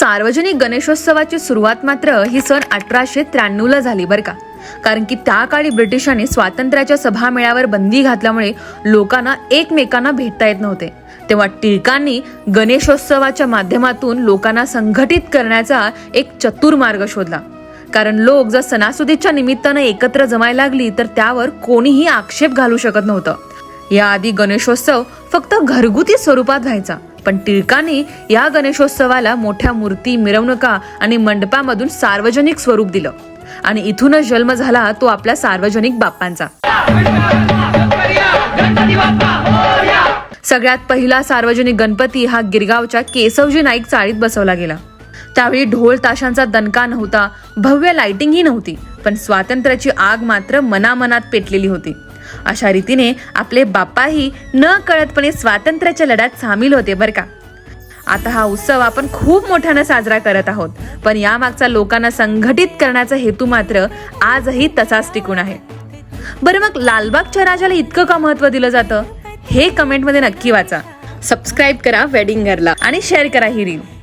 सार्वजनिक गणेशोत्सवाची सुरुवात मात्र ही सन अठराशे त्र्याण्णवला झाली बरं का. कारण की त्या काळी ब्रिटिशांनी स्वातंत्र्याच्या सभामेळ्यावर बंदी घातल्यामुळे लोकांना एकमेकांना भेटता येत नव्हते. तेव्हा टिळकांनी गणेशोत्सवाच्या माध्यमातून लोकांना संघटित करण्याचा एक चतुर मार्ग शोधला. कारण लोक जर सणासुदीच्या निमित्तानं एकत्र जमायला लागली तर त्यावर कोणीही आक्षेप घालू शकत नव्हतं. याआधी गणेशोत्सव फक्त घरगुती स्वरूपात व्हायचा. पण टिळकांनी या गणेशोत्सवाला मोठ्या मूर्ती मिरवणुका आणि मंडपामधून सार्वजनिक स्वरूप दिलं. आणि इथूनच जन्म झाला तो आपल्या सार्वजनिक बाप्पांचा. सगळ्यात पहिला सार्वजनिक गणपती हा गिरगावच्या केसवजी नाईक चाळीत बसवला गेला. त्यावेळी ढोल ताशांचा दणका नव्हता भव्य लाइटिंगही नव्हती पण स्वातंत्र्याची आग मात्र मनामनात पेटलेली होती. अशा रीतीने आपले बाप्पाही न कळतपणे स्वातंत्र्याच्या लढ्यात सामील होते बरं का. आता हा उत्सव आपण खूप मोठ्यानं साजरा करत आहोत. पण यामागचा लोकांना संघटित करण्याचा हेतू मात्र आजही तसाच टिकून आहे. बरं मग लालबागच्या राजाला इतकं का महत्त्व दिलं जातं? हे कमेंटमध्ये नक्की वाचा. सबस्क्राईब करा वेडिंग घरला. आणि शेअर करा ही रील